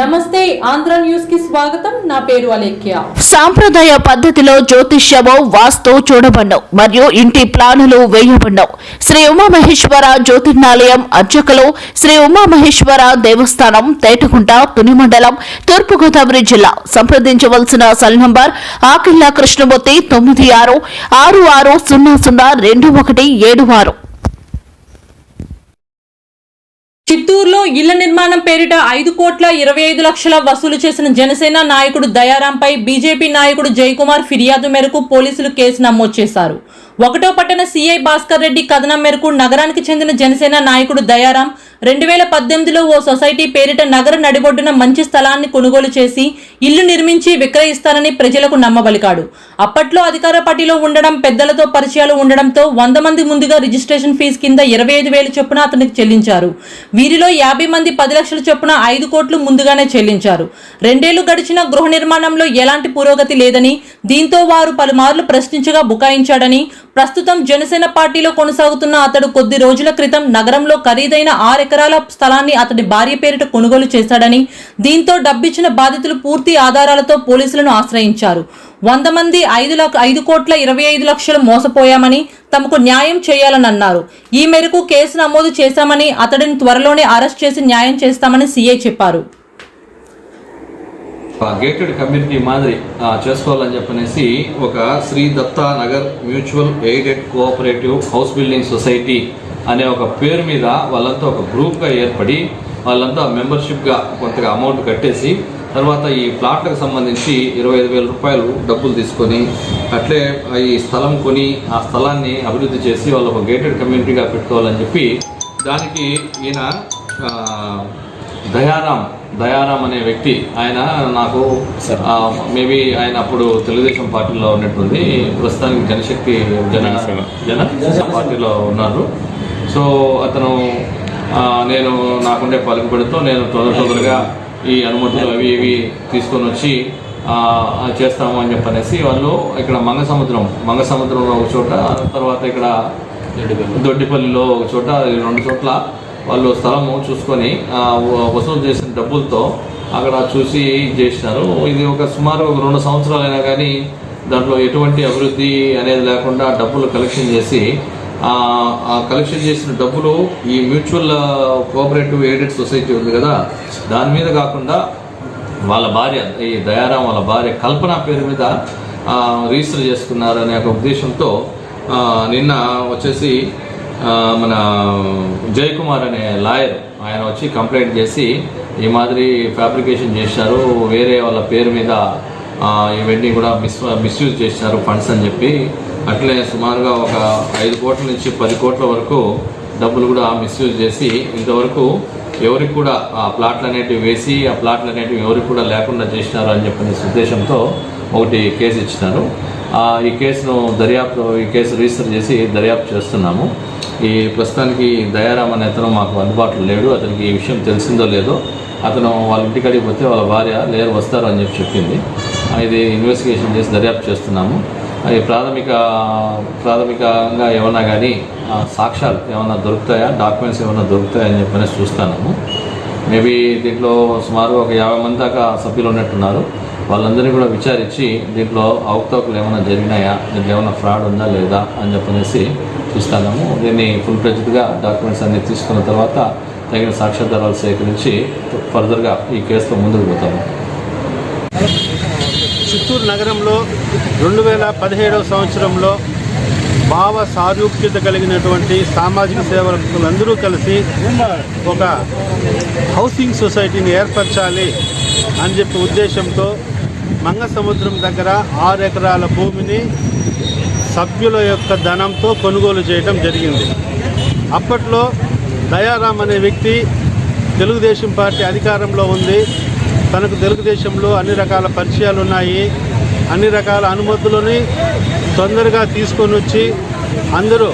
నమస్తే ఆంధ్ర న్యూస్కి స్వాగతం. నా పేరు అలేఖ్య. సాంప్రదాయ పద్ధతిలో జ్యోతిష్యము వాస్తు చూడబడ్డం మరియు ఇంటి ప్లానులు వేయబడ్డం శ్రీ ఉమామహేశ్వర జ్యోతిర్నాలయం అర్చకులు శ్రీ ఉమామహేశ్వర దేవస్థానం తేటగుంట తుని మండలం తూర్పుగోదావరి జిల్లా. సంప్రదించవలసిన సెల్ నంబర్ ఆకిల్లా కృష్ణమూర్తి తొమ్మిది ఆరు ఆరు ఆరు సున్నా సున్నా రెండు ఒకటి ఏడు ఆరు. చిత్తూరులో ఇళ్ళ నిర్మాణం పేరిట ఐదు కోట్ల ఇరవై ఐదు లక్షల వసూలు చేసిన జనసేన నాయకుడు దయారాంపై బీజేపీ నాయకుడు జయకుమార్ ఫిర్యాదు మేరకు పోలీసులు కేసు నమోదు చేశారు. ఒకటో పట్టణ సీఐ భాస్కర్ రెడ్డి కథనం మేరకు నగరానికి చెందిన జనసేన నాయకుడు దయారాం రెండు వేల పద్దెనిమిదిలో ఓ సొసైటీ పేరిట నగర నడిబొడ్డున మంచి స్థలాన్ని కొనుగోలు చేసి ఇల్లు నిర్మించి విక్రయిస్తానని ప్రజలకు నమ్మబలికాడు. అప్పట్లో అధికార పార్టీలో ఉండడం పెద్దలతో పరిచయాలు ఉండడంతో వంద మంది ముందుగా రిజిస్ట్రేషన్ ఫీజు కింద ఇరవై ఐదు వేలు చొప్పున అతనికి చెల్లించారు. వీరిలో యాభై మంది పది లక్షల చొప్పున ఐదు కోట్లు ముందుగానే చెల్లించారు. రెండేళ్ళు గడిచిన గృహ నిర్మాణంలో ఎలాంటి పురోగతి లేదని దీంతో వారు పలుమార్లు ప్రశ్నించగా బుకాయించాడని ప్రస్తుతం జనసేన పార్టీలో కొనసాగుతున్న అతడు కొద్ది రోజుల క్రితం నగరంలో ఖరీదైన ఆరు ఎకరాల స్థలాన్ని అతడి భార్య పేరిట కొనుగోలు చేశాడని దీంతో డబ్బిచ్చిన బాధితులు పూర్తి ఆధారాలతో పోలీసులను ఆశ్రయించారు. వంద మంది ఐదు లక్ష ఐదు కోట్ల ఇరవై ఐదు లక్షలు మోసపోయామని తమకు న్యాయం చేయాలని అన్నారు ఈ మేరకు కేసు నమోదు చేశామని అతడిని త్వరలోనే అరెస్ట్ చేసి న్యాయం చేస్తామని సీఐ చెప్పారు. గేటెడ్ కమ్యూనిటీ మాదిరి చేసుకోవాలని చెప్పనేసి ఒక Sri Datta Nagar mutual aided cooperative house building society అనే ఒక పేరు మీద వాళ్ళంతా ఒక గ్రూప్గా ఏర్పడి వాళ్ళంతా మెంబర్షిప్గా కొంతగా అమౌంట్ కట్టేసి తర్వాత ఈ ప్లాట్లకు సంబంధించి ఇరవై ఐదు వేల రూపాయలు డబ్బులు తీసుకొని అట్లే ఈ స్థలం కొని ఆ స్థలాన్ని అభివృద్ధి చేసి వాళ్ళు ఒక గేటెడ్ కమ్యూనిటీగా పెట్టుకోవాలని చెప్పి దానికి ఈయన దయారాం దయారాం అనే వ్యక్తి ఆయన నాకు మేబీ ఆయన అప్పుడు తెలుగుదేశం పార్టీలో ఉన్నట్టుంది. ప్రస్తుతానికి జనశక్తి జన జన పార్టీలో ఉన్నారు. సో అతను నేను నాకుండే పలుకుబడితో నేను తొందర తొందరగా ఈ అనుమతులు అవి ఇవి తీసుకొని వచ్చి చేస్తాము అని చెప్పనేసి వాళ్ళు ఇక్కడ మంగసముద్రం మంగసముద్రంలో ఒక చోట తర్వాత ఇక్కడ దొడ్డిపల్లిలో ఒక చోట ఈ రెండు చోట్ల వాళ్ళు స్థలము చూసుకొని వసూలు చేసిన డబ్బులతో అక్కడ చూసి చేసినారు. ఇది ఒక సుమారు ఒక రెండు సంవత్సరాలైనా కానీ దాంట్లో ఎటువంటి అభివృద్ధి అనేది లేకుండా డబ్బులు కలెక్షన్ చేసి కలెక్షన్ చేసిన డబ్బులు ఈ మ్యూచువల్ కోఆపరేటివ్ ఎయిడెడ్ సొసైటీ ఉంది కదా దాని మీద కాకుండా వాళ్ళ భార్య ఈ దయారాం వాళ్ళ భార్య కల్పన పేరు మీద రిజిస్టర్ చేసుకున్నారు అనే ఒక ఉద్దేశంతో నిన్న వచ్చేసి మన జయకుమార్ అనే లాయర్ ఆయన వచ్చి కంప్లైంట్ చేసి ఈ మాదిరి ఫ్యాబ్రికేషన్ చేశారు వేరే వాళ్ళ పేరు మీద ఇవన్నీ కూడా మిస్ మిస్యూజ్ చేసినారు ఫండ్స్ అని చెప్పి. అట్లే సుమారుగా ఒక ఐదు కోట్ల నుంచి పది కోట్ల వరకు డబ్బులు కూడా మిస్యూజ్ చేసి ఇంతవరకు ఎవరికి కూడా ఆ ప్లాట్లు అనేటివి వేసి ఆ ప్లాట్లు అనేటివి ఎవరికి కూడా లేకుండా చేసినారు అని చెప్పిన ఉద్దేశంతో ఒకటి కేసు ఇచ్చినారు. ఆ, ఈ కేసును దర్యాప్తు ఈ కేసు రిజిస్టర్ చేసి దర్యాప్తు చేస్తున్నాము. ఈ ప్రస్తుతానికి దయారాం అనే అతను మాకు అందుబాటులో లేడు. అతనికి ఈ విషయం తెలిసిందో లేదో అతను వాళ్ళ ఇంటికాడికి పోతే వాళ్ళ భార్య లేరు వస్తారు అని చెప్పి చెప్పింది. ఇది ఇన్వెస్టిగేషన్ చేసి దర్యాప్తు చేస్తున్నాము. అది ప్రాథమిక ప్రాథమికంగా ఏమన్నా కానీ సాక్ష్యాలు ఏమన్నా దొరుకుతాయా? డాక్యుమెంట్స్ ఏమన్నా దొరుకుతాయా అని చూస్తున్నాము. మేబీ దీంట్లో సుమారు ఒక యాభై మంది దాకా సభ్యులు ఉన్నట్టున్నారు. వాళ్ళందరినీ కూడా విచారించి దీంట్లో అవకతవకలు ఏమైనా జరిగినాయా? దీంట్లో ఏమైనా ఫ్రాడ్ ఉందా లేదా అని చెప్పనేసి చూస్తాము దీన్ని ఫుల్ ఫ్లెజ్డ్గా డాక్యుమెంట్స్ అన్ని తీసుకున్న తర్వాత తగిన సాక్ష్యాధారాలు సేకరించి ఫర్దర్గా ఈ కేసులో ముందుకు పోతాము. చిత్తూరు నగరంలో రెండు వేల పదిహేడవ సంవత్సరంలో భావ సారూప్యత కలిగినటువంటి సామాజిక సేవకులందరూ కలిసి ఒక హౌసింగ్ సొసైటీని ఏర్పరచాలి అని చెప్పి ఉద్దేశంతో మంగసముద్రం దగ్గర ఆరు ఎకరాల భూమిని సభ్యుల యొక్క ధనంతో కొనుగోలు చేయడం జరిగింది. అప్పట్లో దయారాం అనే వ్యక్తి తెలుగుదేశం పార్టీ అధికారంలో ఉంది. తనకు తెలుగుదేశంలో అన్ని రకాల పరిచయాలు ఉన్నాయి. అన్ని రకాల అనుమతులని తొందరగా తీసుకొని వచ్చి అందరూ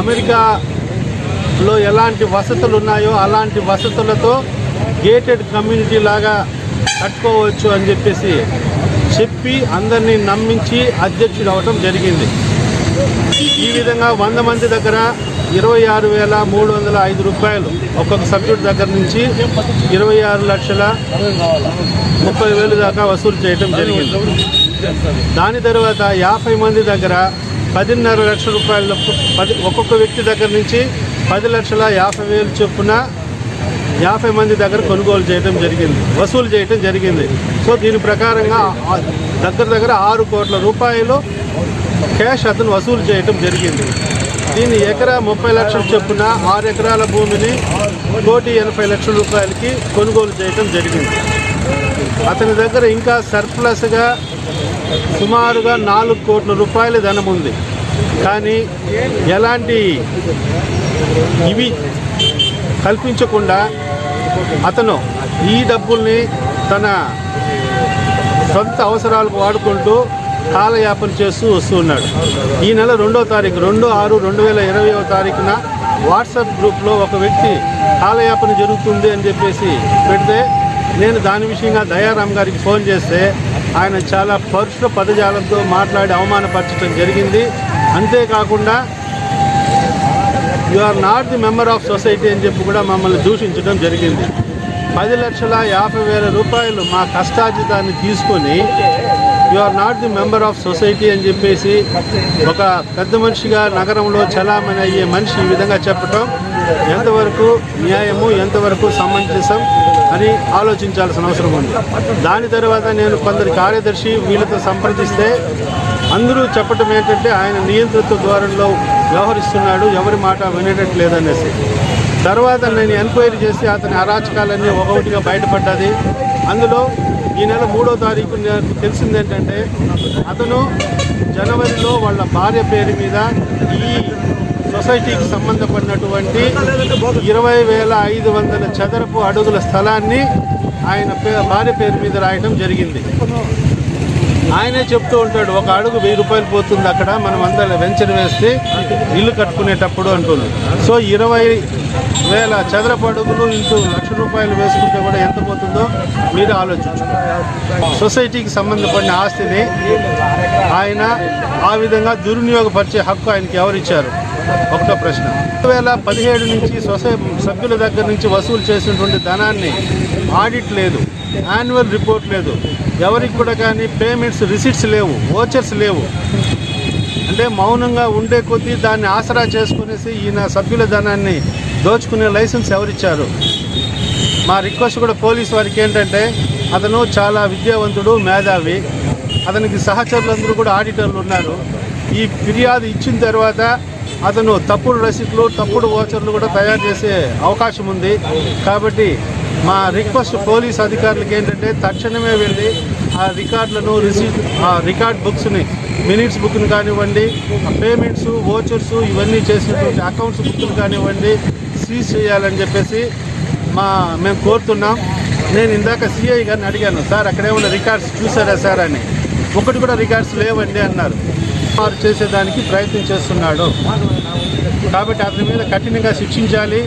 అమెరికాలో ఎలాంటి వసతులు ఉన్నాయో అలాంటి వసతులతో గేటెడ్ కమ్యూనిటీ లాగా కట్టుకోవచ్చు అని చెప్పేసి చెప్పి అందరినీ నమ్మించి అధ్యక్షుడు అవటం జరిగింది. ఈ విధంగా వంద మంది దగ్గర ఇరవై ఆరు వేల మూడు వందల ఐదు రూపాయలు ఒక్కొక్క సభ్యుడి దగ్గర నుంచి ఇరవై ఆరు లక్షల ముప్పై వేలు దాకా వసూలు చేయటం జరిగింది. దాని తర్వాత యాభై మంది దగ్గర పదిన్నర లక్షల రూపాయల పది ఒక్కొక్క వ్యక్తి దగ్గర నుంచి పది లక్షల యాభై వేలు చొప్పున యాభై మంది దగ్గర కొనుగోలు చేయడం జరిగింది వసూలు చేయడం జరిగింది. సో దీని ప్రకారంగా దగ్గర దగ్గర ఆరు కోట్ల రూపాయలు క్యాష్ అతను వసూలు చేయటం జరిగింది. దీన్ని ఎకరా ముప్పై లక్షల చొప్పున ఆరు ఎకరాల భూమిని కోటి ఎనభై లక్షల రూపాయలకి కొనుగోలు చేయటం జరిగింది. అతని దగ్గర ఇంకా సర్ప్లస్గా సుమారుగా నాలుగు కోట్ల రూపాయల ధనం ఉంది. కానీ ఎలాంటి ఇవి కల్పించకుండా అతను ఈ డబ్బుల్ని తన సొంత అవసరాలకు వాడుకుంటూ కాలయాపన చేస్తూ వస్తూ ఉన్నాడు. ఈ నెల రెండో తారీఖు రెండు ఆరు రెండు వేల ఇరవైవ తారీఖున వాట్సాప్ గ్రూప్లో ఒక వ్యక్తి కాలయాపన జరుగుతుంది అని చెప్పేసి పెడితే నేను దాని విషయంగా దయారాం గారికి ఫోన్ చేస్తే ఆయన చాలా పరుష పదజాలంతో మాట్లాడి అవమానపరచడం జరిగింది. అంతేకాకుండా you are not the member of society అని చెప్పి కూడా మమ్మల్ని దూషించడం జరిగింది. పది లక్షల యాభై వేల రూపాయలు మా కష్టాజితాన్ని తీసుకొని you are not the member of society అని చెప్పేసి ఒక పెద్ద మనిషిగా నగరంలో చలామణి అయ్యే మనిషి ఈ విధంగా చెప్పటం ఎంతవరకు న్యాయము ఎంతవరకు సమంజసం అని ఆలోచించాల్సిన అవసరం ఉంది. దాని తర్వాత నేను కొందరి కార్యదర్శి వీళ్ళతో సంప్రదిస్తే అందరూ చెప్పటం ఏంటంటే ఆయన నియంత్రిత ద్వారంలో వ్యవహరిస్తున్నాడు ఎవరి మాట వినేటట్లేదనేసి. తర్వాత నేను ఎంక్వైరీ చేసి అతని అరాచకాలన్నీ ఒకటిగా బయటపడ్డది. అందులో ఈ నెల మూడో తారీఖు నాకు తెలిసింది ఏంటంటే అతను జనవరిలో వాళ్ళ భార్య పేరు మీద ఈ సొసైటీకి సంబంధపడినటువంటి ఇరవై వేల ఐదు వందల చదరపు అడుగుల స్థలాన్ని ఆయన పే భార్య పేరు మీద రాయడం జరిగింది. ఆయనే చెప్తూ ఉంటాడు ఒక అడుగు వెయ్యి రూపాయలు పోతుంది అక్కడ మనం అందరం వెంచర్ వేస్తే ఇల్లు కట్టుకునేటప్పుడు అంటుంది. సో ఇరవై వేల చదరపు అడుగులు ఇంటూ లక్ష రూపాయలు వేసుకుంటే కూడా ఎంత పోతుందో మీరు ఆలోచించుకోండి. సొసైటీకి సంబంధపడిన ఆస్తిని ఆయన ఆ విధంగా దుర్వినియోగపరిచే హక్కు ఆయనకి ఎవరిచ్చారు? ఒకటో ప్రశ్న. రెండు వేల పదిహేడు నుంచి సొసై సభ్యుల దగ్గర నుంచి వసూలు చేసినటువంటి ధనాన్ని ఆడిట్ లేదు యాన్యువల్ రిపోర్ట్ లేదు. ఎవరికి కూడా కానీ పేమెంట్స్ రిసిట్స్ లేవు ఓచర్స్ లేవు. అంటే మౌనంగా ఉండే కొద్దీ దాన్ని ఆసరా చేసుకునేసి ఈయన సభ్యుల ధనాన్ని దోచుకునే లైసెన్స్ ఎవరిచ్చారు? మా రిక్వెస్ట్ కూడా పోలీస్ వారికి ఏంటంటే అతను చాలా విద్యావంతుడు మేధావి. అతనికి సహచరులందరూ కూడా ఆడిటర్లు ఉన్నారు. ఈ ఫిర్యాదు ఇచ్చిన తర్వాత అతను తప్పుడు రసీట్లు తప్పుడు ఓచర్లు కూడా తయారు చేసే అవకాశం ఉంది. కాబట్టి మా రిక్వెస్ట్ పోలీస్ అధికారులకు ఏంటంటే తక్షణమే వెళ్ళి ఆ రికార్డులను రిసీట్ ఆ రికార్డ్ బుక్స్ని మినిట్స్ బుక్ని కానివ్వండి ఆ పేమెంట్స్ ఓచర్స్ ఇవన్నీ చేసినటువంటి అకౌంట్స్ బుక్లు కానివ్వండి సీజ్ చేయాలని చెప్పేసి మా మేము కోరుతున్నాం. నేను ఇందాక సిఐ గారిని అడిగాను సార్ అక్కడ రికార్డ్స్ చూసారా సార్? అని. ఒకటి కూడా రికార్డ్స్ లేవండి అన్నారు. వారు చేసేదానికి ప్రయత్నం చేస్తున్నాడు. కాబట్టి అతని మీద కఠినంగా శిక్షించాలి.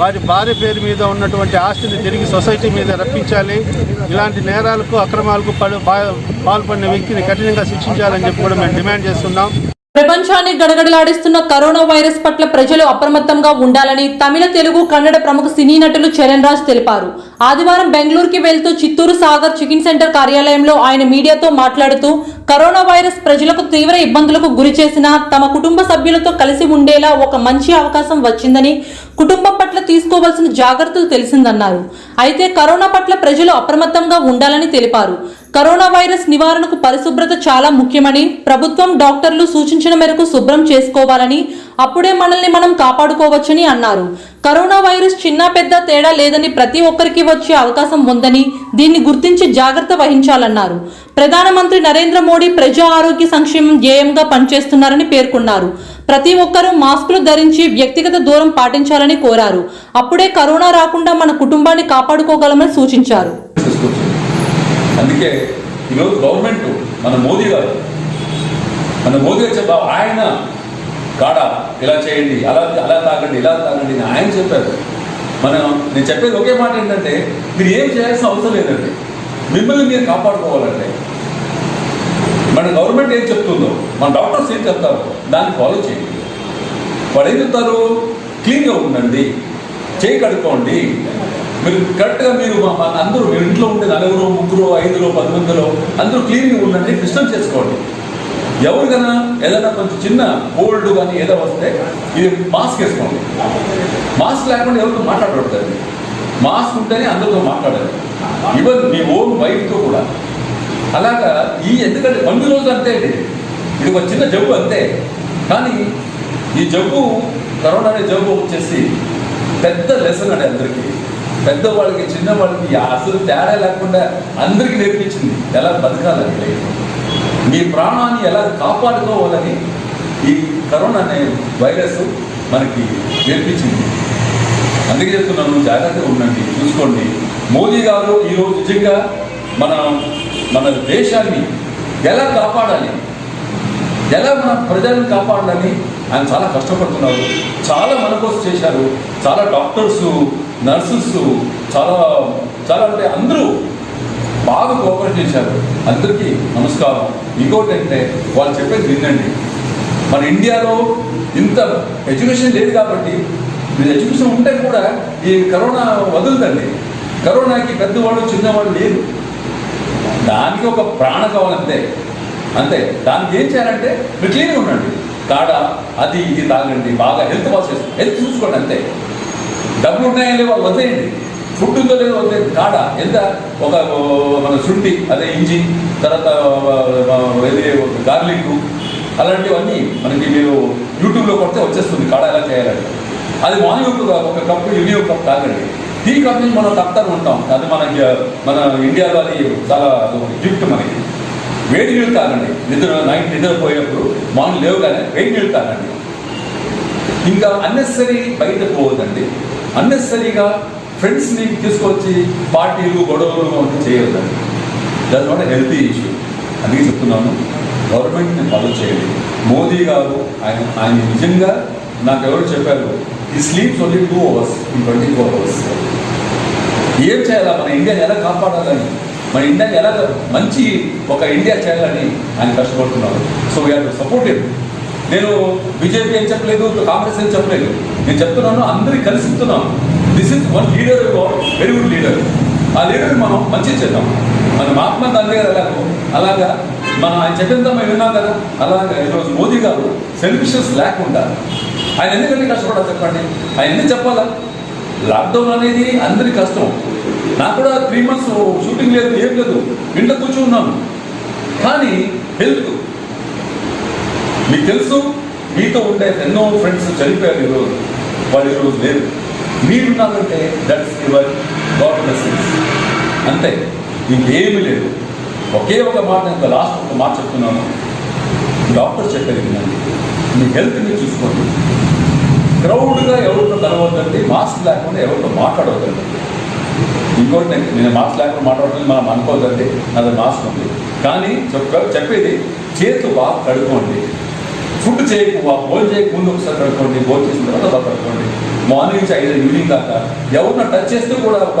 వారి భార్య పేరు మీద ఉన్నటువంటి ఆస్తిని తిరిగి సొసైటీ మీద రప్పించాలి. ఇలాంటి నేరాలకు అక్రమాలకు పాల్పడిన వ్యక్తిని కఠినంగా శిక్షించాలని చెప్పి కూడా మేము డిమాండ్ చేస్తున్నాం. ప్రపంచాన్ని గడగడలాడిస్తున్న కరోనా వైరస్ పట్ల ప్రజలు అప్రమత్తంగా ఉండాలని తమిళ తెలుగు కన్నడ ప్రముఖ సినీ నటులు చరణ్ రాజ్ తెలిపారు. ఆదివారం బెంగళూరుకి వెళ్తూ చిత్తూరు సాగర్ చికెన్ సెంటర్ కార్యాలయంలో ఆయన మీడియాతో మాట్లాడుతూ కరోనా వైరస్ ప్రజలకు తీవ్ర ఇబ్బందులకు గురి చేసిన తమ కుటుంబ సభ్యులతో కలిసి ఉండేలా ఒక మంచి అవకాశం వచ్చిందని కుటుంబం పట్ల తీసుకోవాల్సిన జాగ్రత్తలు తెలిసిందన్నారు. అయితే కరోనా పట్ల ప్రజలు అప్రమత్తంగా ఉండాలని తెలిపారు. కరోనా వైరస్ నివారణకు పరిశుభ్రత చాలా ముఖ్యమని ప్రభుత్వం డాక్టర్లు సూచించిన మేరకు శుభ్రం చేసుకోవాలని అప్పుడే మనల్ని మనం కాపాడుకోవచ్చని అన్నారు. కరోనా వైరస్ చిన్న పెద్ద తేడా లేదని ప్రతి ఒక్కరికి వచ్చే అవకాశం ఉందని దీన్ని గుర్తించి జాగ్రత్త వహించాలన్నారు. ప్రధానమంత్రి నరేంద్ర మోడీ ప్రజా ఆరోగ్య సంక్షేమం ధ్యేయంగా పనిచేస్తున్నారని పేర్కొన్నారు. ప్రతి ఒక్కరూ మాస్కులు ధరించి వ్యక్తిగత దూరం పాటించాలని కోరారు. అప్పుడే కరోనా రాకుండా మన కుటుంబాన్ని కాపాడుకోగలమని సూచించారు. అందుకే ఈరోజు గవర్నమెంట్ మన మోదీ గారు మన మోదీ గారు చెప్పా ఆయన కాడ ఇలా చేయండి అలా అలా తాగండి ఇలా తాగండి అని ఆయన చెప్పారు. మనం నేను చెప్పేది ఒకే మాట ఏంటంటే మీరు ఏం చేయాల్సిన అవసరం లేదండి. మిమ్మల్ని మీరు కాపాడుకోవాలంటే మన గవర్నమెంట్ ఏం చెప్తుందో మన డాక్టర్స్ ఏం చెప్తారో దాన్ని ఫాలో చేయండి. వాళ్ళు ఏం చెప్తారు? క్లీన్గా ఉండండి చేయి కడుక్కోండి. మీరు కరెక్ట్గా మీరు మా- అందరూ మీరు ఇంట్లో ఉండే నలుగురు ముగ్గురు ఐదులో పది మందిలో అందరూ క్లీన్గా ఉండండి డిస్టర్బ్ చేసుకోండి. ఎవరికైనా ఏదైనా కొంచెం చిన్న కోల్డ్ కానీ ఏదో వస్తే ఇది మాస్క్ వేసుకోండి. మాస్క్ లేకుండా ఎవరితో మాట్లాడబడతారు మాస్క్ ఉంటేనే అందరితో మాట్లాడాలి. ఈవెన్ మీ ఓన్ వైఫ్తో కూడా. అలాగా ఈ ఎందుకంటే కొన్ని రోజులు అంతే ఇది ఇది ఒక చిన్న జబ్బు అంతే. కానీ ఈ జబ్బు కరోనా అనే జబ్బు వచ్చేసి పెద్ద లెసన్ అండి అందరికీ. పెద్దవాళ్ళకి చిన్నవాళ్ళకి అసలు తేడా లేకుండా అందరికీ నేర్పించింది. ఎలా బతకాలని మీ ప్రాణాన్ని ఎలా కాపాడుకోవాలని ఈ కరోనా అనే వైరస్ మనకి నేర్పించింది. అందుకే చెప్తున్నాను జాగ్రత్తగా ఉండండి. చూసుకోండి. మోదీ గారు ఈరోజు నిజంగా మన మన దేశాన్ని ఎలా కాపాడాలి? ఎలా మన ప్రజలను కాపాడాలని ఆయన చాలా కష్టపడుతున్నారు. చాలా మన కోసం చేశారు. చాలా డాక్టర్స్ నర్సెస్ చాలా చాలా అంటే అందరూ బాగా కోఆపరేట్ చేశారు. అందరికీ నమస్కారం. ఇంకోటి అంటే వాళ్ళు చెప్పేది వినండి. మన ఇండియాలో ఇంత ఎడ్యుకేషన్ లేదు కాబట్టి మీరు ఎడ్యుకేషన్ ఉంటే కూడా ఈ కరోనా వదులుదండి కరోనాకి పెద్దవాళ్ళు చిన్నవాళ్ళు లేరు. దానికి ఒక ప్రాణ కావాలంతే అంతే. దానికి ఏం చేయాలంటే మీరు క్లీన్గా ఉండండి. కాడ అది ఇది తాగండి. బాగా హెల్త్ వాష్ హెల్త్ చూసుకోండి అంతే. డబ్బులు ఉన్నాయా లేవో? వదిలేయండి. ఫుడ్ ఉందో లేదో వదిలేయండి. కాడ? ఎంత? ఒక మన శుంఠి అదే ఇంజి తర్వాత గార్లిక్ అలాంటివన్నీ మనకి మీరు యూట్యూబ్లో కొడితే వచ్చేస్తుంది. కాడ ఎలా చేయాలని. అది మార్నింగ్ ఒక ఒక కప్పు ఇవి ఒక కప్ తాగండి టీ కప్ నుంచి మనం తప్పుతారు ఉంటాం. అది మనకి మన ఇండియాలో అది చాలా గిఫ్ట్ మనకి. వేడి నీళ్ళు తాగండి. నిద్ర నైట్ నిద్రపోయేప్పుడు మార్నింగ్ లేవగానే వేడి నీళ్ళు తాగండి. ఇంకా అన్నెసరీ బయట పోవద్దండి. అన్నెసరీగా ఫ్రెండ్స్ని తీసుకొచ్చి పార్టీలు గొడవలు అవి చేయొద్దండి. దట్ హెల్తీ ఇష్యూ అందుకే చెప్తున్నాను గవర్నమెంట్ని ఫాలో చేయండి. మోదీ గారు ఆయన ఆయన నిజంగా నాకు ఎవరు చెప్పారు ఈ sleeps only two hours in twenty four hours ఏం చేయాలా? మన ఇండియాని ఎలా కాపాడాలని? మన ఇండియాని ఎలా మంచి ఒక ఇండియా చేయాలని ఆయన కష్టపడుతున్నారు. సో వీఆర్ సపోర్టెడ్ నేను బీజేపీ ఏం చెప్పలేదు కాంగ్రెస్ ఏం చెప్పలేదు. నేను చెప్తున్నాను అందరికి కలిసి చెప్తున్నాను. This is one leader very good leader ఆ లీడర్ మనం మంచి చేద్దాం. మన మహాత్మా గాంధీ గారు ఎలాగో అలాగా మనం ఆయన చెప్పినంత మేము విన్నాం కదా అలాగా ఈరోజు మోదీ గారు సెల్ఫిషన్స్ లేకుండా. ఆయన ఎందుకంటే కష్టపడాలి చెప్పండి? ఆయన ఎందుకు చెప్పాలా? లాక్డౌన్ అనేది అందరి కష్టం. నాకు కూడా త్రీ మంత్స్ షూటింగ్ లేదు ఏం లేదు. ఇంట్లో కూర్చున్నాను. కానీ హెల్త్ మీకు తెలుసు మీతో ఉండే ఎన్నో ఫ్రెండ్స్ చనిపోయారు ఈరోజు వాళ్ళు ఈరోజు లేరు. మీరున్నారంటే దట్స్ యువర్ గాడ్ బ్లెస్సింగ్స్ అంతే ఇంకేమి లేదు. ఒకే ఒక మాట ఇంకా లాస్ట్ ఒక మాట చెప్తున్నాను. డాక్టర్ చెప్పేది వినండి. మీ హెల్త్ మీరు చూసుకోండి. క్రౌడ్గా ఎవరితో కలవద్దండి మాస్క్ లేకుండా ఎవరితో మాట్లాడవద్దండి ఇంకోటి నేను- నేను మాస్క్ లేకుండా మాట్లాడుతుంది మనం అనుకోవద్దండి అది మాస్క్ ఉంది. కానీ చెప్ప చెప్పేది చేతులు బాగా కడుక్కోండి. ఫుడ్ చేయకు భోజనం చేయక ముందు ఒకసారి పడుకోండి భోజనం చేసిన తర్వాత బాగా కడుక్కోండి. మార్నింగ్ నుంచి ఐదు ఈవినింగ్ దాకా ఎవరిన టచ్ చేస్తే కూడా ఒక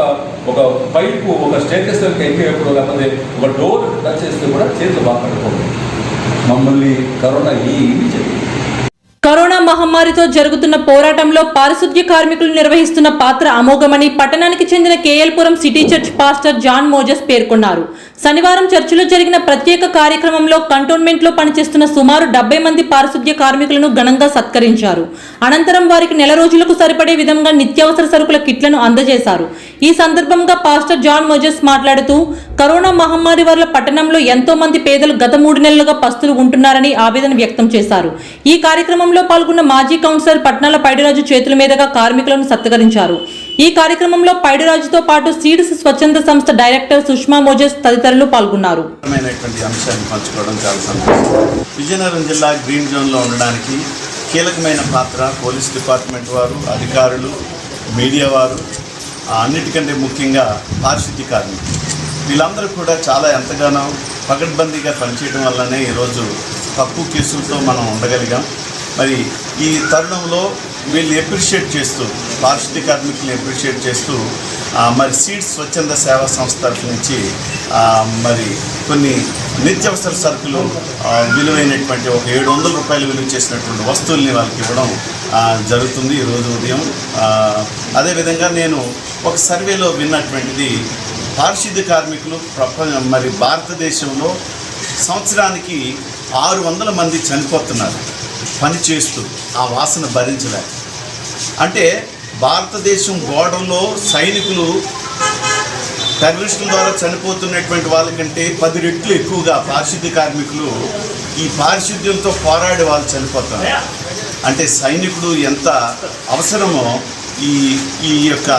ఒక పైపు ఒక స్టేటస్ ఎక్కేప్పుడు లేకపోతే ఒక డోర్ టచ్ చేస్తే కూడా చేతులు బాగా పడుకోండి మమ్మల్ని కరోనా ఏమి చెప్పింది కరోనా మహమ్మారితో జరుగుతున్న పోరాటంలో పారిశుద్ధ్య కార్మికులు నిర్వహిస్తున్న పాత్ర అమోఘమని పట్టణానికి చెందిన KL Puram city church pastor John Moses పేర్కొన్నారు. శనివారం చర్చిలో జరిగిన ప్రత్యేక కార్యక్రమంలో కంటోన్మెంట్లో పనిచేస్తున్న సుమారు డెబ్బై మంది పారిశుద్ధ్య కార్మికులను ఘనంగా సత్కరించారు. అనంతరం వారికి నెల రోజులకు సరిపడే విధంగా నిత్యావసర సరుకుల కిట్లను అందజేశారు. ఈ సందర్భంగా పాస్టర్ జాన్ మోజస్ మాట్లాడుతూ కరోనా మహమ్మారి వల్ల పట్టణంలో ఎంతో మంది పేదలు గత మూడు నెలలుగా పస్తులు ఉంటున్నారని ఆవేదన వ్యక్తం చేశారు. ఈ కార్యక్రమంలో పాల్గొన్న మాజీ కౌన్సిలర్ పట్నాల పైడిరాజు చేతుల మీదుగా కార్మికులను సత్కరించారు. ఈ కార్యక్రమంలో పైడిరాజుతో పాటు సీడ్స్ స్వచ్ఛంద సంస్థ డైరెక్టర్ సుష్మా మోజస్ తదితరులు పాల్గొన్నారు. అంశాన్ని చాలా విజయనగరం జిల్లా గ్రీన్ జోన్లో ఉండడానికి కీలకమైన పాత్ర పోలీస్ డిపార్ట్మెంట్ వారు అధికారులు మీడియా వారు అన్నిటికంటే ముఖ్యంగా పారిశుద్ధ్య కార్మికులు. వీళ్ళందరూ కూడా చాలా ఎంతగానో పకడ్బందీగా పనిచేయడం వల్లనే ఈరోజు తక్కువ కేసులతో మనం ఉండగలిగాం. మరి ఈ తరుణంలో వీళ్ళు ఎప్రిషియేట్ చేస్తూ పారిశుద్ధ్య కార్మికులను ఎప్రిషియేట్ చేస్తూ మరి సీడ్స్ స్వచ్ఛంద సేవా సంస్థ తరఫు నుంచి మరి కొన్ని నిత్యావసర సరుకులు విలువైనటువంటి ఒక ఏడు వందల రూపాయలు విలువ చేసినటువంటి వస్తువుల్ని వాళ్ళకి ఇవ్వడం జరుగుతుంది ఈరోజు ఉదయం. అదేవిధంగా నేను ఒక సర్వేలో విన్నటువంటిది పారిశుద్ధ కార్మికులు ప్రపంచ మరి భారతదేశంలో సంవత్సరానికి ఆరు వందల మంది చనిపోతున్నారు. పని చేస్తూ ఆ వాసన భరించలేక అంటే భారతదేశం బోర్డర్లో సైనికులు టెర్రరిస్టుల ద్వారా చనిపోతున్నటువంటి వాళ్ళకంటే పది రెట్లు ఎక్కువగా పారిశుద్ధ్య కార్మికులు ఈ పారిశుద్ధ్యంతో పోరాడి వాళ్ళు చనిపోతారు. అంటే సైనికుడు ఎంత అవసరమో ఈ ఈ యొక్క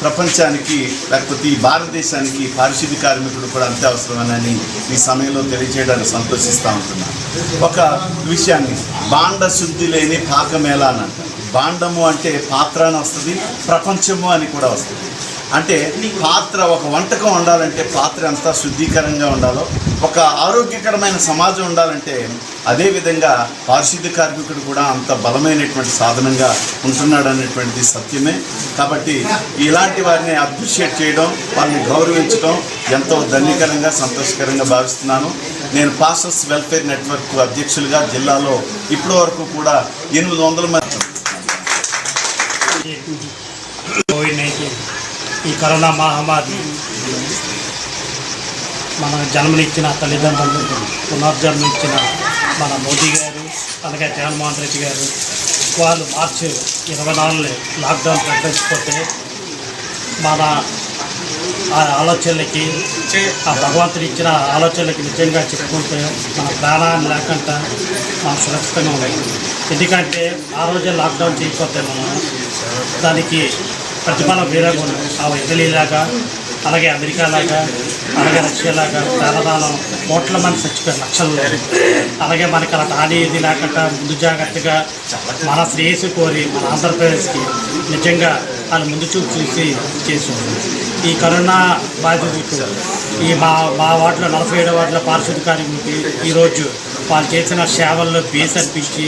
ప్రపంచానికి లేకపోతే ఈ భారతదేశానికి పారిశుద్ధ్య కార్మికుడు కూడా అంతే అవసరమని ఈ సమయంలో తెలియజేయడానికి సంతోషిస్తూ ఉంటున్నాను ఒక విషయాన్ని బాండ శుద్ధి లేని పాకమేళ అని అంటారు. బాండము అంటే పాత్ర అని వస్తుంది ప్రపంచము అని కూడా వస్తుంది. అంటే పాత్ర ఒక వంటకం ఉండాలంటే పాత్ర ఎంత శుద్ధీకరంగా ఉండాలో ఒక ఆరోగ్యకరమైన సమాజం ఉండాలంటే అదేవిధంగా పారిశుద్ధ్య కార్మికుడు కూడా అంత బలమైనటువంటి సాధనంగా ఉంటున్నాడు అనేటువంటిది సత్యమే. కాబట్టి ఇలాంటి వారిని అప్రిషియేట్ చేయడం వారిని గౌరవించడం ఎంతో ధన్యకరంగా సంతోషకరంగా భావిస్తున్నాను. నేను పాస్టర్స్ వెల్ఫేర్ నెట్వర్క్ అధ్యక్షులుగా జిల్లాలో ఇప్పటి వరకు కూడా ఎనిమిది వందల మంది కోవిడ్ నైన్టీన్. ఈ కరోనా మహమ్మారి మన జన్మనిచ్చిన తల్లిదండ్రులు పునర్జన్మనిచ్చిన మన మోదీ గారు అలాగే జగన్మోహన్ రెడ్డి గారు వాళ్ళు మార్చి ఇరవై నాలుగు లాక్డౌన్ ప్రకటించకపోతే మన ఆ ఆలోచనలకి ఆ భగవంతుడు ఇచ్చిన ఆలోచనలకి నిజంగా చెప్పుకుంటే మన ప్రాణాన్ని లేకుండా మనం సురక్షితంగా ఉన్నాయి ఎందుకంటే ఆ రోజే లాక్డౌన్ చేయకపోతే మనం దానికి ప్రతిఫలం వేరేగా ఉంది ఆ ఇటలీ లాగా అలాగే అమెరికా లాగా అలాగే రష్యా లాగా ప్రాణదానం కోట్ల మంది చచ్చిపోయారు లక్షలు అలాగే మనకి అలా హాని ఇది లేకుండా ముందు జాగ్రత్తగా మన శ్రేయస్సు కోరి మన ఆంధ్రప్రదేశ్కి నిజంగా వాళ్ళు ముందు చూపు చూసి చేసి ఈ కరోనా బాధితులకు ఈ మా మా వార్డులో నలభై ఏడో వార్డులో పారిశుద్ధ కార్మికులకి ఈరోజు వాళ్ళు చేసిన సేవల్లో బేస్ అనిపించి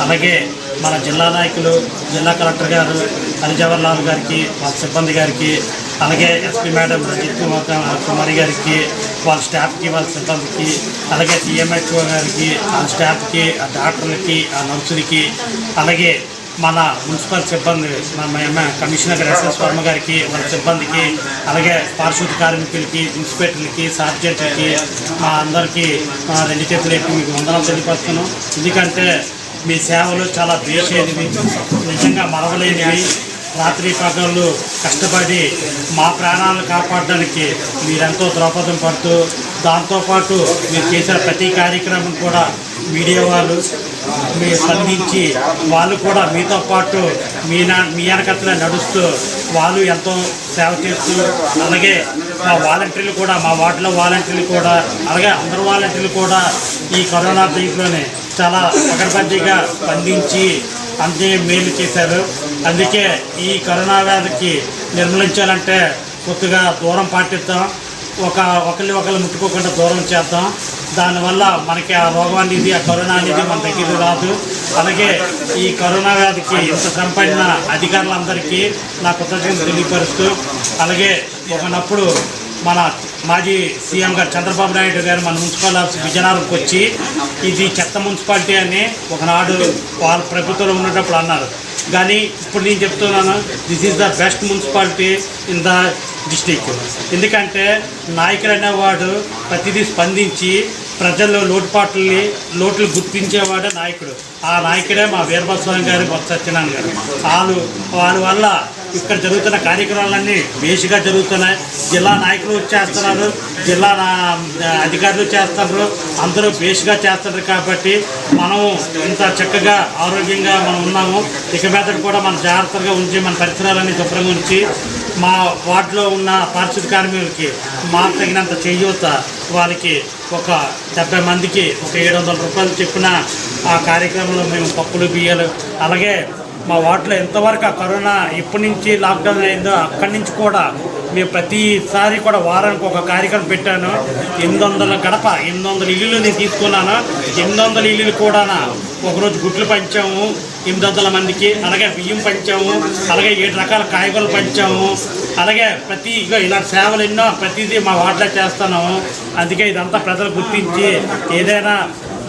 అలాగే మన జిల్లా నాయకులు జిల్లా కలెక్టర్ గారు హరి జవహర్లాల్ గారికి వాళ్ళ సిబ్బంది గారికి అలాగే ఎస్పీ మేడం రజిత్ కుమార్ కుమారి గారికి వాళ్ళ స్టాఫ్కి వాళ్ళ సిబ్బందికి అలాగే సిఎంహెచ్ఓ గారికి వాళ్ళ స్టాఫ్కి ఆ డాక్టర్లకి ఆ నర్సులకి అలాగే మన మున్సిపల్ సిబ్బంది మన ఎమ్మె- కమిషనర్ ఎస్ఎస్ వర్మ గారికి వాళ్ళ సిబ్బందికి అలాగే పారిశుద్ధ కార్మికులకి ఇన్స్పెక్టర్లకి సార్జెంట్లకి మా అందరికీ మా రెండు చేతులకి మీకు వందనాలు తెలియపరుస్తున్నాం. ఎందుకంటే మీ సేవలు చాలా బేసేదివి నిజంగా మరవలేనివి. రాత్రి పగళ్ళు కష్టపడి మా ప్రాణాలను కాపాడడానికి మీరెంతో ద్రౌపదం పడుతూ దాంతోపాటు మీరు చేసిన ప్రతి కార్యక్రమం కూడా మీడియా వాళ్ళు మీరు స్పందించి వాళ్ళు కూడా మీతో పాటు మీ నా మీ వెనకట్లే నడుస్తూ వాళ్ళు ఎంతో సేవ చేస్తూ అలాగే మా వాలంటీర్లు కూడా మా వార్డులో వాలంటీర్లు కూడా అలాగే అందరు వాలంటీర్లు కూడా ఈ కరోనా దీంట్లోనే చాలా పకడ్బందీగా స్పందించి అంతే మేలు చేశారు. అందుకే ఈ కరోనా వ్యాధికి నిర్మూలించాలంటే కొద్దిగా దూరం పాటిద్దాం. ఒక ఒకరిని ఒకరు ముట్టుకోకుండా దూరం చేద్దాం. దానివల్ల మనకి ఆ రోగం అనేది ఆ కరోనా అనేది మన దగ్గర రాదు. అలాగే ఈ కరోనా వ్యాధికి ఇంత శ్రమ అధికారులందరికీ నా కృతజ్ఞతలు తెలియపరుస్తూ అలాగే ఒకనప్పుడు మన మాజీ సీఎం గారు చంద్రబాబు నాయుడు గారు మన మున్సిపల్ ఆఫీస్ విజయనగరంకి వచ్చి ఇది చెత్త మున్సిపాలిటీ అని ఒకనాడు వాళ్ళ ప్రభుత్వంలో ఉన్నప్పుడు అన్నారు. కానీ ఇప్పుడు నేను చెప్తున్నాను this is the best municipality in the district ఎందుకంటే నాయకుడు అనేవాడు ప్రతిదీ స్పందించి ప్రజల్లో లోటుపాట్లని లోట్లు గుర్తించేవాడే నాయకుడు. ఆ నాయకుడే మా వీరభద్రస్వామి గారు బొత్స సత్యనారాయణ గారు. వాళ్ళు వాళ్ళ వల్ల ఇక్కడ జరుగుతున్న కార్యక్రమాలన్నీ బేసిగా జరుగుతున్నాయి. జిల్లా నాయకులు చేస్తున్నారు. జిల్లా నా- అధికారులు చేస్తున్నారు. అందరూ బేసిగా చేస్తున్నారు కాబట్టి మనం ఇంత చక్కగా ఆరోగ్యంగా మనం ఉన్నాము. ఇక మీద కూడా మనం జాగ్రత్తగా ఉంచి మన పరిసరాలన్నీ శుభ్రంగా ఉంచి మా వార్డులో ఉన్న పారిశుద్ధ కార్మికులకి మాకు తగినంత చేయూత వాళ్ళకి ఒక డెబ్బై మందికి ఒక ఏడు వందల రూపాయలు చెప్పిన ఆ కార్యక్రమంలో మేము పప్పులు బియ్యాలు అలాగే మా వార్డులో ఎంతవరకు ఆ కరోనా ఎప్పటి నుంచి లాక్డౌన్ అయిందో అక్కడి నుంచి కూడా మేము ప్రతిసారి కూడా వారానికి ఒక కార్యక్రమం పెట్టాను. ఎనిమిది వందల గడప ఎనిమిది వందల ఇల్లులు నేను తీసుకున్నాను. ఎనిమిది వందల ఇల్లులు కూడా ఒకరోజు గుడ్లు పంచాము. ఎనిమిది వందల మందికి అలాగే బియ్యం పంచాము. అలాగే ఏడు రకాల కాయగూరలు పంచాము. అలాగే ప్రతి ఇలాంటి సేవలు ఎన్నో ప్రతిదీ మా వార్డులో చేస్తున్నాము. అందుకే ఇదంతా ప్రజలు గుర్తించి ఏదైనా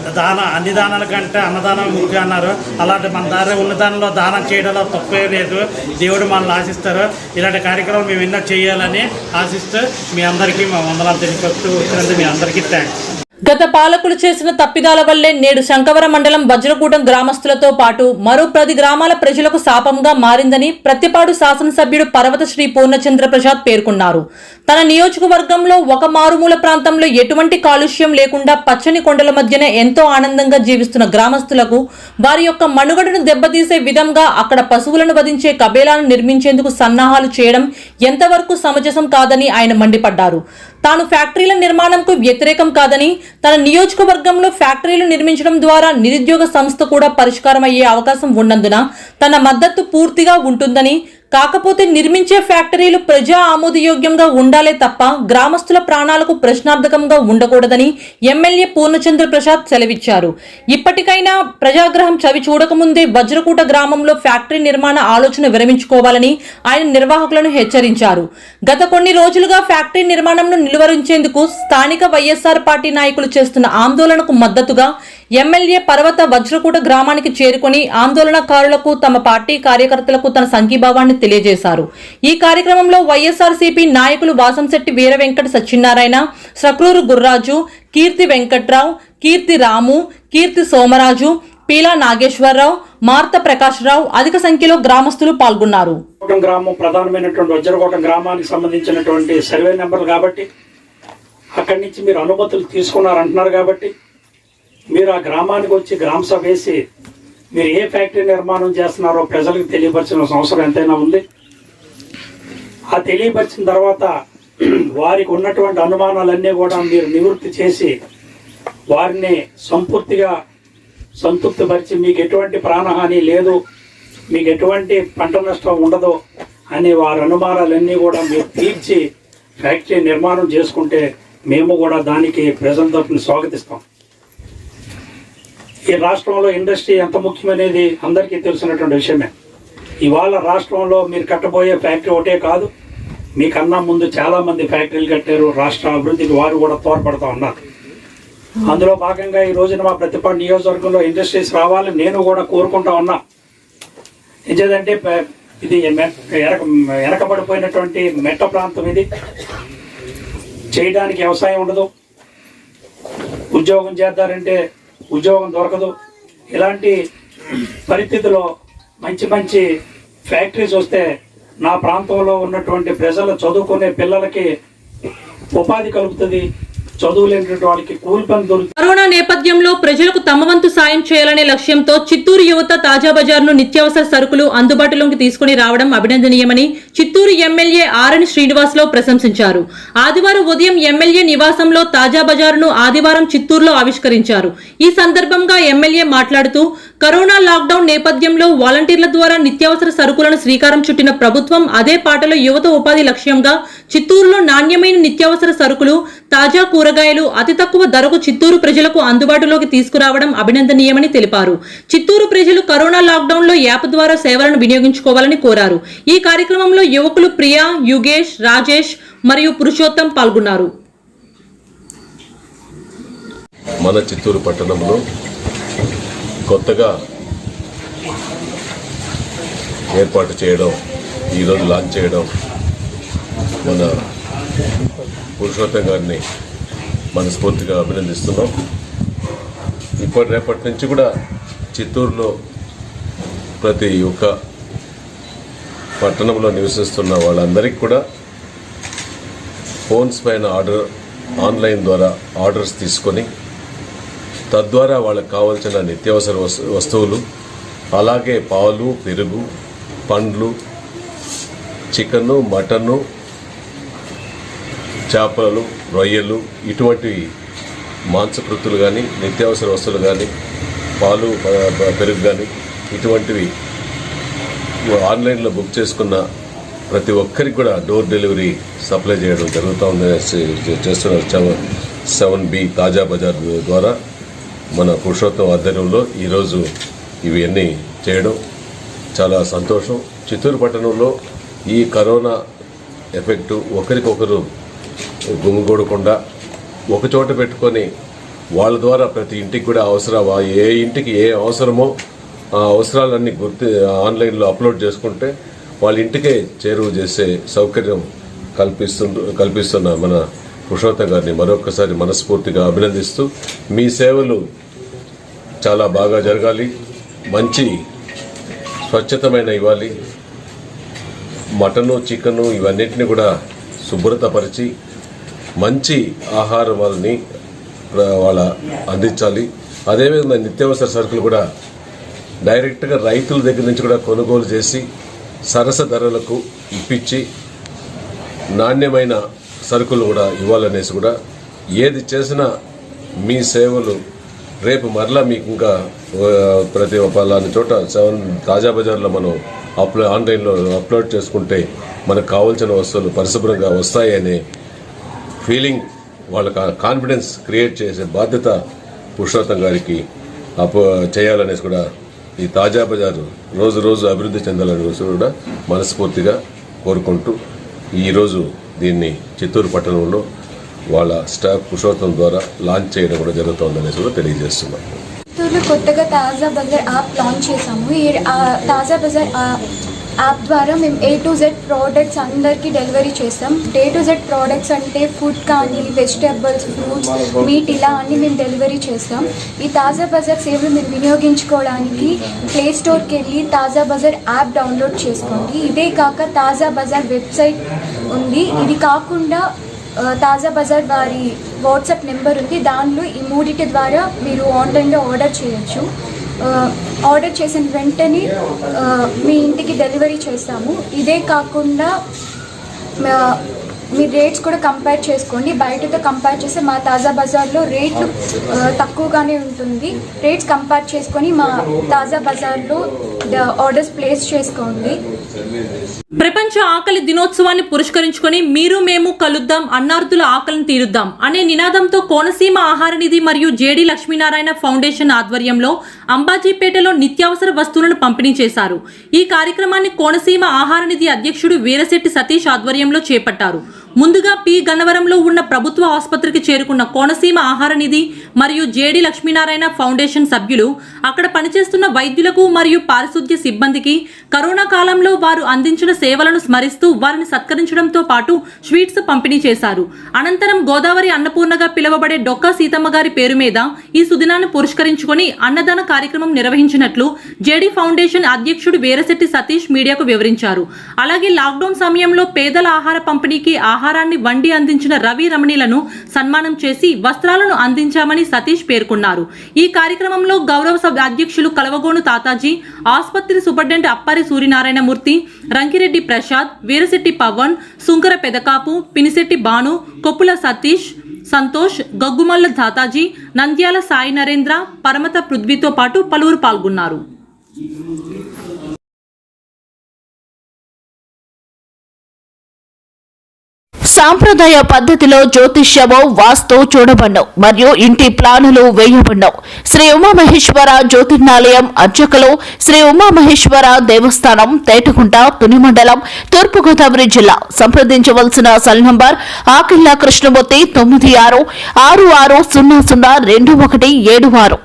దాన అన్ని దానాల కంటే అన్నదానం ముఖ్యం అన్నారు. అలాంటి మన దారి ఉన్న దానిలో దానం చేయడంలో తప్పే లేదు. దేవుడు మనల్ని ఆశిస్తారు. ఇలాంటి కార్యక్రమం మేము ఎన్నో చేయాలని ఆశిస్తూ మీ అందరికీ మా వందనాలు తెలియపరుస్తూ వచ్చినందుకు మీ అందరికీ థ్యాంక్స్ గత పాలకులు చేసిన తప్పిదాల వల్లే నేడు శంకవరం మండలం వజ్రకూటం గ్రామస్తులతో పాటు మరో పది గ్రామాల ప్రజలకు శాపంగా మారిందని ప్రతిపాడు శాసనసభ్యుడు పర్వత శ్రీ పూర్ణచంద్ర ప్రసాద్ పేర్కొన్నారు. తన నియోజకవర్గంలో ఒక మారుమూల ప్రాంతంలో ఎటువంటి కాలుష్యం లేకుండా పచ్చని కొండల మధ్యన ఎంతో ఆనందంగా జీవిస్తున్న గ్రామస్తులకు వారి యొక్క మనుగడను దెబ్బతీసే విధంగా అక్కడ పశువులను వధించే కబేలాను నిర్మించేందుకు సన్నాహాలు చేయడం ఎంతవరకు సమంజసం కాదని ఆయన మండిపడ్డారు. తాను ఫ్యాక్టరీల నిర్మాణంకు వ్యతిరేకం కాదని తన నియోజకవర్గంలో ఫ్యాక్టరీలు నిర్మించడం ద్వారా నిరుద్యోగ సంస్థ కూడా పరిష్కారం అయ్యే అవకాశం ఉన్నందున తన మద్దతు పూర్తిగా ఉంటుందని కాకపోతే నిర్మించే ఫ్యాక్టరీలు ప్రజా ఆమోదయోగ్యంగా ఉండాలే తప్ప గ్రామస్తుల ప్రాణాలకు ప్రశ్నార్థకంగా ఉండకూడదని ఎమ్మెల్యే పూర్ణచంద్ర ప్రసాద్ సెలవిచ్చారు. ఇప్పటికైనా ప్రజాగ్రహం చవి చూడకముందే వజ్రకూట గ్రామంలో ఫ్యాక్టరీ నిర్మాణ ఆలోచన విరమించుకోవాలని ఆయన నిర్వాహకులను హెచ్చరించారు. గత కొన్ని రోజులుగా ఫ్యాక్టరీ నిర్మాణంను నిలువరించేందుకు స్థానిక వైఎస్ఆర్ పార్టీ నాయకులు చేస్తున్న ఆందోళనకు మద్దతుగా ఎమ్మెల్యే పర్వత వజ్రకూట గ్రామానికి చేరుకుని ఆందోళనకారులకు తమ పార్టీ కార్యకర్తలకు తన సంఘీభావాన్ని తెలియజేశారు. ఈ కార్యక్రమంలో వైఎస్ఆర్సీపీ నాయకులు వాసంశెట్టి వీర వెంకట సత్యనారాయణ సక్రూరు గుర్రాజు కీర్తి వెంకట్రావు కీర్తి రాము కీర్తి సోమరాజు పీలా నాగేశ్వరరావు మార్త ప్రకాశ్రావు అధిక సంఖ్యలో గ్రామస్తులు పాల్గొన్నారు. గ్రామం ప్రధానమైనటువంటి వజ్రకోట గ్రామానికి సంబంధించినటువంటి సర్వే నెంబర్లు కాబట్టి అక్కడి నుంచి మీరు అనుమతులు తీసుకున్నారంటున్నారు కాబట్టి మీరు ఆ గ్రామానికి వచ్చి గ్రామ సభ వేసి మీరు ఏ ఫ్యాక్టరీ నిర్మాణం చేస్తున్నారో ప్రజలకు తెలియపరచిన అవసరం ఎంతైనా ఉంది. ఆ తెలియపరిచిన తర్వాత వారికి ఉన్నటువంటి అనుమానాలన్నీ కూడా మీరు నివృత్తి చేసి వారిని సంపూర్తిగా సంతృప్తిపరిచి మీకు ఎటువంటి ప్రాణహాని లేదు మీకు ఎటువంటి పంట నష్టం ఉండదు అనే వారి అనుమానాలన్నీ కూడా మీరు తీర్చి ఫ్యాక్టరీ నిర్మాణం చేసుకుంటే మేము కూడా దానికి ప్రజల తరఫున స్వాగతిస్తాం. ఈ రాష్ట్రంలో ఇండస్ట్రీ ఎంత ముఖ్యమనేది అందరికీ తెలిసినటువంటి విషయమే. ఇవాళ రాష్ట్రంలో మీరు కట్టబోయే ఫ్యాక్టరీ ఒకటే కాదు మీకన్నా ముందు చాలా మంది ఫ్యాక్టరీలు కట్టారు రాష్ట్ర అభివృద్ధికి వారు కూడా తోడ్పడతా ఉన్నారు. అందులో భాగంగా ఈ రోజున మా ప్రతిపాడు నియోజకవర్గంలో ఇండస్ట్రీస్ రావాలని నేను కూడా కోరుకుంటా ఉన్నా. ఎందుకంటే ఇది ఎనక వెనకబడిపోయినటువంటి మెట్ట ప్రాంతం ఇది. చేయడానికి వ్యవసాయం ఉండదు. ఉద్యోగం చేద్దారంటే ఉద్యోగం దొరకదు. ఇలాంటి పరిస్థితిలో మంచి మంచి ఫ్యాక్టరీస్ వస్తే నా ప్రాంతంలో ఉన్నటువంటి ప్రజలు చదువుకునే పిల్లలకి ఉపాధి కలుగుతుంది. చదువు వాళ్ళకి కూలి దొరుకుతుంది. కరోనా నేపథ్యంలో ప్రజలకు తమ వంతు సాయం చేయాలనే లక్ష్యంతో చిత్తూరు యువత తాజా బజార్ను నిత్యావసర సరుకులు అందుబాటులోకి తీసుకుని రావడం అభినందనీయమని చిత్తూరు ఎమ్మెల్యే ఆరణి శ్రీనివాసరావు ప్రశంసించారు. ఆదివారం ఉదయం ఎమ్మెల్యే నివాసంలో తాజా బజారును ఆదివారం చిత్తూరులో ఆవిష్కరించారు. ఈ సందర్భంగా ఎమ్మెల్యే మాట్లాడుతూ కరోనా లాక్డౌన్ నేపథ్యంలో వాలంటీర్ల ద్వారా నిత్యావసర సరుకులను శ్రీకారం చుట్టిన ప్రభుత్వం అదే పాటలో యువత ఉపాధి లక్ష్యంగా చిత్తూరులో నాణ్యమైన నిత్యావసర సరుకులు తాజా కూరగాయలు అతి తక్కువ ధరకు చిత్తూరు ప్రజలకు అందుబాటులోకి తీసుకురావడం అభినందనీయమని తెలిపారు. చిత్తూరు ప్రజలు కరోనా లాక్డౌన్లో యాప్ ద్వారా సేవలను వినియోగించుకోవాలని కోరారు. ఈ కార్యక్రమంలో యువకులు ప్రియా యుగేష్ రాజేష్ మరియు పురుషోత్తం పాల్గొన్నారు. మన చిత్తూరు పట్టణంలో కొత్తగా ఏర్పాటు చేయడం ఈరోజు లాంచ్ చేయడం మన పురుషోత్తం గారిని మనస్ఫూర్తిగా అభినందిస్తున్నాం. ఇప్పటి రేపటి నుంచి కూడా చిత్తూరులో ప్రతి ఒక్క పట్టణంలో నివసిస్తున్న వాళ్ళందరికీ కూడా ఫోన్స్ పైన ఆర్డర్ ఆన్లైన్ ద్వారా ఆర్డర్స్ తీసుకొని తద్వారా వాళ్ళకి కావాల్సిన నిత్యావసర వస్తు- వస్తువులు అలాగే పాలు పెరుగు పండ్లు చికెను మటను చేపలు రొయ్యలు ఇటువంటి మాంసకృతులు కానీ నిత్యావసర వస్తువులు కానీ పాలు ప- పెరుగు కానీ ఇటువంటివి ఆన్లైన్లో బుక్ చేసుకున్న ప్రతి ఒక్కరికి కూడా డోర్ డెలివరీ సప్లై చేయడం జరుగుతూ ఉంది చే- చేస్తున్న సెవెన్ సెవెన్ బి తాజా బజార్ ద్వారా మన పురుషోత్తం ఆధ్వర్యంలో ఈరోజు ఇవన్నీ చేయడం చాలా సంతోషం. చిత్తూరు పట్టణంలో ఈ కరోనా ఎఫెక్టు ఒకరికొకరు గుమిగూడకుండా ఒక చోట పెట్టుకొని వాళ్ళ ద్వారా ప్రతి ఇంటికి కూడా అవసరం ఏ ఇంటికి ఏ అవసరమో ఆ అవసరాలన్నీ గుర్తు ఆన్లైన్లో అప్లోడ్ చేసుకుంటే వాళ్ళ ఇంటికే చేరువ చేసే సౌకర్యం కల్పిస్తు కల్పిస్తున్న మన పురుషోత్తం గారిని మరొకసారి మనస్ఫూర్తిగా అభినందిస్తూ మీ సేవలు చాలా బాగా జరగాలి మంచి స్వచ్ఛతమైన ఇవ్వాలి మటను చికెను ఇవన్నిటిని కూడా శుభ్రతపరిచి మంచి ఆహారం వాళ్ళని వాళ్ళ అందించాలి. అదేవిధంగా నిత్యావసర సరుకులు కూడా డైరెక్ట్గా రైతుల దగ్గర నుంచి కూడా కొనుగోలు చేసి సరస ధరలకు ఇప్పించి నాణ్యమైన సరుకులు కూడా ఇవ్వాలనేసి కూడా ఏది చేసినా మీ సేవలు రేపు మరలా మీకు ఇంకా ప్రతి పలాని చోట సెవెన్ తాజా బజార్లో మనం అప్లో ఆన్లైన్లో అప్లోడ్ చేసుకుంటే మనకు కావాల్సిన వస్తువులు పరిశుభ్రంగా వస్తాయనే ఫీలింగ్ వాళ్ళకి కాన్ఫిడెన్స్ క్రియేట్ చేసే బాధ్యత పురుషోత్తం గారికి అపో చేయాలనేసి కూడా ఈ తాజా బజారు రోజు రోజు అభివృద్ధి చెందాలని కూడా మనస్ఫూర్తిగా కోరుకుంటూ ఈరోజు దీన్ని చిత్తూరు పట్టణంలో వాళ్ళ స్టాఫ్ పురుషోత్తం ద్వారా లాంచ్ చేయడం కూడా జరుగుతుందనేసి కూడా తెలియజేస్తున్నాం. చిత్తూరులో కొత్తగా తాజా బజార్ యాప్ లాంచ్ చేసాము ఈ తాజా బజార్ యాప్ ద్వారా మేము ఏ టు జెడ్ ప్రోడక్ట్స్ అందరికీ డెలివరీ చేస్తాం. డే టు జెడ్ ప్రోడక్ట్స్ అంటే ఫుడ్ కానీ వెజిటేబుల్స్ ఫ్రూట్స్ మీట్ ఇలా అన్నీ మేము డెలివరీ చేస్తాం. ఈ తాజా బజార్ సేవలు మీరు వినియోగించుకోవడానికి ప్లే స్టోర్కి వెళ్ళి తాజా బజార్ యాప్ డౌన్లోడ్ చేసుకోండి. ఇదే కాక తాజా బజార్ వెబ్సైట్ ఉంది. ఇది కాకుండా తాజా బజార్ వారి వాట్సాప్ నెంబర్ ఉంది. దానిలో ఈ మూడిటి ద్వారా మీరు ఆన్లైన్లో ఆర్డర్ చేయొచ్చు. ఆర్డర్ చేసిన వెంటనే మీ ఇంటికి డెలివరీ చేస్తాము. ఇదే కాకుండా మీ రేట్స్ కూడా కంపేర్ చేసుకోండి. బయటతో కంపేర్ చేస్తే మా తాజా బజార్లో రేట్లు తక్కువగానే ఉంటుంది. రేట్స్ కంపేర్ చేసుకొని మా తాజా బజార్లో ఆర్డర్స్ ప్లేస్ చేసుకోండి. ప్రపంచ ఆకలి దినోత్సవాన్ని పురస్కరించుకొని మీరు మేము కలుద్దాం అన్నార్థుల ఆకలిని తీరుద్దాం అనే నినాదంతో కోనసీమ ఆహార నిధి మరియు జేడి లక్ష్మీనారాయణ ఫౌండేషన్ ఆధ్వర్యంలో అంబాజీపేటలో నిత్యావసర వస్తువులను పంపిణీ చేశారు. ఈ కార్యక్రమాన్ని కోనసీమ ఆహార నిధి అధ్యక్షుడు వీరశెట్టి సతీష్ ఆధ్వర్యంలో చేపట్టారు. ముందుగా పి గన్నవరంలో ఉన్న ప్రభుత్వ ఆసుపత్రికి చేరుకున్న కోనసీమ ఆహార నిధి మరియు జేడి లక్ష్మీనారాయణ ఫౌండేషన్ సభ్యులు అక్కడ పనిచేస్తున్న వైద్యులకు మరియు పారిశుద్ధ్య సిబ్బందికి కరోనా కాలంలో వారు అందించిన సేవలను స్మరిస్తూ వారిని సత్కరించడంతో పాటు స్వీట్స్ పంపిణీ చేశారు. అనంతరం గోదావరి అన్నపూర్ణగా పిలువబడే డొక్కా సీతమ్మ గారి పేరు మీద ఈ సుదినాన్ని పురస్కరించుకొని అన్నదాన కార్యక్రమం నిర్వహించినట్లు జేడీ ఫౌండేషన్ అధ్యక్షుడు వీరశెట్టి సతీష్ మీడియాకు వివరించారు. అలాగే లాక్డౌన్ సమయంలో పేదల ఆహార పంపిణీకి ఆహార ఆహారాన్ని వండి అందించిన రవి రమణీలను సన్మానం చేసి వస్త్రాలను అందించామని సతీష్ పేర్కొన్నారు. ఈ కార్యక్రమంలో గౌరవ సభ అధ్యక్షులు కలవగోను తాతాజీ ఆసుపత్రి సూపరింటెండెంట్ అప్పారి సూర్యనారాయణమూర్తి రంకిరెడ్డి ప్రసాద్ వీరశెట్టి పవన్ సుంకర పెదకాపు పినిశెట్టి బాను కొప్పుల సతీష్ సంతోష్ గగ్గుమల్ల తాతాజీ నంద్యాల సాయి నరేంద్ర పరమత పృథ్వీతో పాటు పలువురు పాల్గొన్నారు. సాంప్రదాయ పద్ధతిలో జ్యోతిష్యము వాస్తు చూడబడ్డం మరియు ఇంటి ప్లానులు వేయబడ్డం శ్రీ ఉమామహేశ్వర జ్యోతిర్నాలయం అర్చకులు శ్రీ ఉమామహేశ్వర దేవస్థానం తేటకుంట తుని మండలం తూర్పుగోదావరి జిల్లా. సంప్రదించవలసిన సెల్ నంబర్ ఆకిల్లా కృష్ణమూర్తి తొమ్మిది ఆరు ఆరు ఆరు సున్నా సున్నా రెండు ఒకటి ఏడు ఆరు.